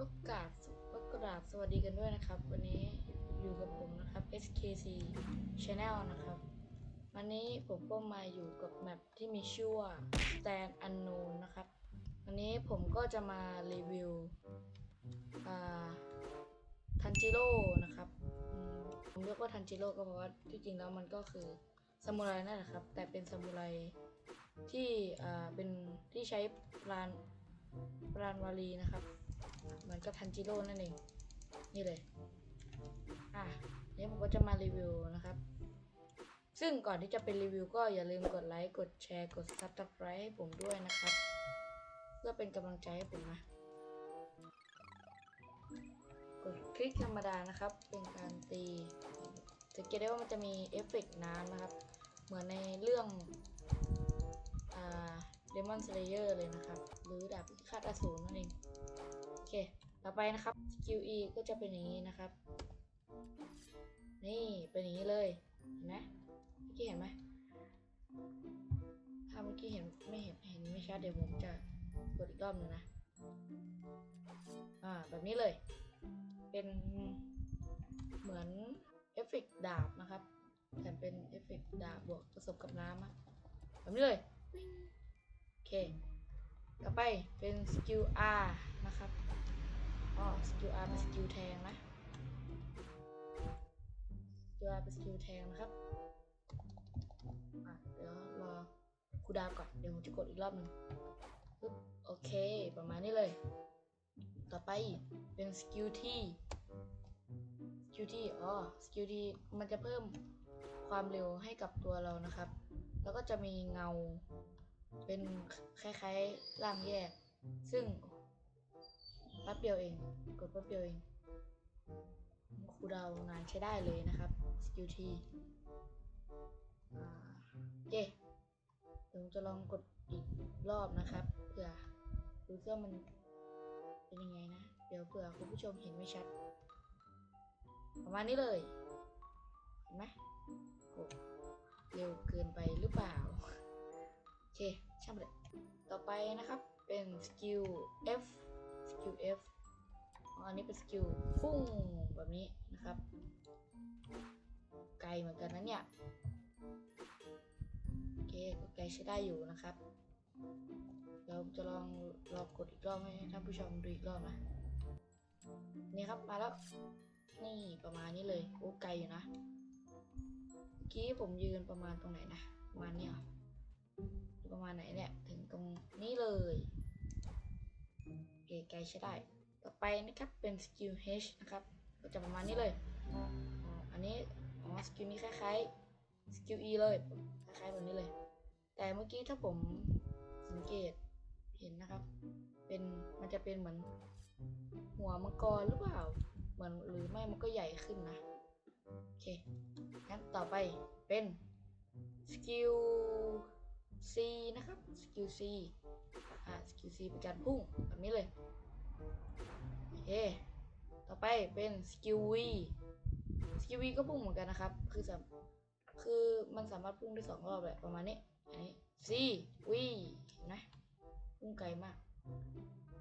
ก็กราบก็กราบสวัสดีกันด้วยนะครับ วันนี้อยู่กับผมนะครับ SKC Channel นะครับ วันนี้ผมก็มาอยู่กับแมปที่มีชื่อว่า Stand Unknown นะครับ วันนี้ผมก็จะมารีวิวทันจิโร่นะครับ ผมเรียกว่าทันจิโร่ก็เพราะว่าที่จริงแล้วมันก็คือซามูไรนั่นแหละครับ แต่เป็นซามูไรที่เป็นที่ใช้ปราณปราณวารีนะครับ เหมือนกับทันจิโร่นั่นเอง นี่เลย อะเดี๋ยวผมก็จะมารีวิวนะครับ ซึ่งก่อนที่จะเป็นรีวิวก็อย่าลืมกดไลค์ กดแชร์ กด subscribe ให้ผมด้วยนะครับ เพื่อเป็นกำลังใจให้ผมนะ กดคลิกธรรมดานะครับ เป็นการตีสังเกตได้ว่ามันจะมีเอฟเฟกต์น้ำนะครับ เหมือนในเรื่องอ่า Demon Slayer เลยนะครับ หรือดาบพิฆาตอสูรนั่นเอง เค ต่อไปนะครับสกิล E ก็จะเป็นอย่างนี้นะครับ นี่เป็นอย่างนี้เลย เห็นไหมเมื่อกี้เห็นไหมถ้าเมื่อกี้เห็นไม่เห็นเห็นไม่ชัดเดี๋ยวผมจะกดอีกรอบหนึ่งนะ อ่าแบบนี้เลย เป็นเหมือนเอฟเฟกดาบนะครับแถมเป็นเอฟเฟกดาบบวกผสมกับน้ำอะแบบนี้เลยโอเค ต่อไปเป็นสกิล R นะครับอ๋อสกิล R เป็นสกิลแทงนะสกิล R เป็นสกิลแทงนะครับอะเดี๋ยวรอคูดาวก่อนเดี๋ยวผมจะกดอีกรอบหนึ่งปึ๊บโอเค ประมาณนี้เลย ต่อไปเป็นสกิลที่สกิลที่อ๋อสกิลที่มันจะเพิ่มความเร็วให้กับตัวเรานะครับ แล้วก็จะมีเงาเป็นคล้ายๆร่างแยก ซึ่ง แป๊บเดียวเอง กดแป๊บเดียวเองครูดาวนานใช้ได้เลยนะครับสกิลทีอ่าโอเคเดี๋ยวจะลองกดอีกรอบนะครับ เผื่อดูเสื้อมันเป็นยังไงนะ เดี๋ยวเผื่อคุณผู้ชมเห็นไม่ชัด ประมาณนี้เลย เห็นไหมโอ้เร็วเกินไปหรือเปล่า โอเค ช่างมันเลยต่อไปนะครับ เป็นสกิล F กิล F อ๋ออันนี้เป็นสกิลฟุ้งแบบนี้นะครับ ไกลเหมือนกันนะเนี่ยโอเคก็ไกลใช้ได้อยู่นะครับเดี๋ยวจะลองลองกดอีกรอบให้ท่านผู้ชมดูอีกรอบนะนี่ครับมาแล้วนี่ประมาณนี้เลยโอ้ไกลอยู่นะเมื่อกี้ผมยืนประมาณตรงไหนนะประมาณนี้ประมาณไหนเนี่ยถึงตรงนี้เลย ใช้ได้ ต่อไปนะครับเป็นสกิล H นะครับ ก็จะประมาณนี้เลย อันนี้อ๋อสกิลนี้คล้ายๆสกิล E เลย คล้ายๆแบบนี้เลย แต่เมื่อกี้ถ้าผมสังเกตเห็นนะครับ เป็นมันจะเป็นเหมือนหัวมังกรหรือเปล่า เหมือนหรือไม่มันก็ใหญ่ขึ้นนะ โอเค งั้นต่อไปเป็นสกิล C นะครับ สกิล C อ่า สกิล C เป็นการพุ่งแบบนี้เลย เค ต่อไปเป็นสกิล V สกิล V ก็พุ่งเหมือนกันนะครับ คือสามคือมันสามารถพุ่งได้สองรอบแหละประมาณนี้อันนี้ C V เห็นไหมพุ่งไกลมาก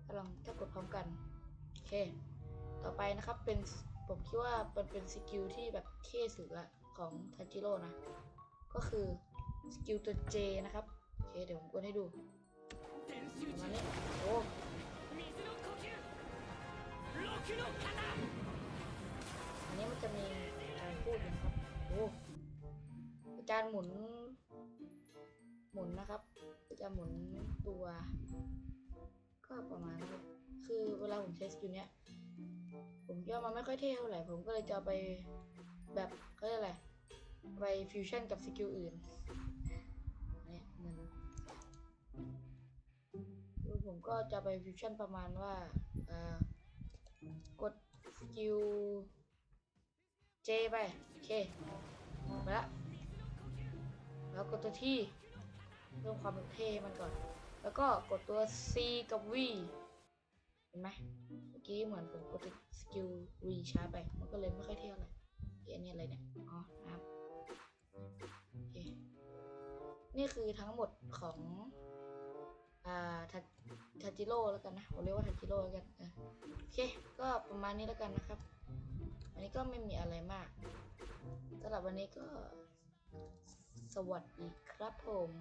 ถ้าลองถ้ากดพร้อมกัน โอเค ต่อไปนะครับเป็นผมคิดว่ามันเป็นสกิลที่แบบเท่สุดละของทัจิโร่นะ ก็คือสกิลตัว J นะครับ โอเค เดี๋ยวผมกดให้ดูประมาณนี้โอ้ อันนี้มันจะมีการพูดนะครับโอ้การหมุน หมุนนะครับเป็นการหมุนตัว ก็ประมาณนั้คือเวลาผมใช้สกิลเนี้ย ผมคิดว่ามันไม่ค่อยเท่เท่าไหร่ ผมก็เลยจะไปแบบเขาเรียกอะไรไปฟิวชั่นกับสกิลอื่นเนี่ยเงินผมก็จะไปฟิวชั่นประมาณว่าอ่อ กดสกิล J ไป โอเคไปละแล้วกดตัวที่เพิ่มความเท่ให้มันก่อน แล้วก็กดตัว C กับ V เห็นไหมเมื่อกี้เหมือนผมกดสกิล V ช้าไป มันก็เลยไม่ค่อยเท่าไหร่เอ๊ะอันนี่อะไรเนี่ย อ๋อ น้ำโอเค นี่คือทั้งหมดของ อ่าทัทัจิโร่แล้วกันนะผมเรียกว่าทัจิโร่แล้วกันโอเค ก็ประมาณนี้แล้วกันนะครับ วันนี้ก็ไม่มีอะไรมากสำหรับวันนี้ก็ สวัสดีครับผม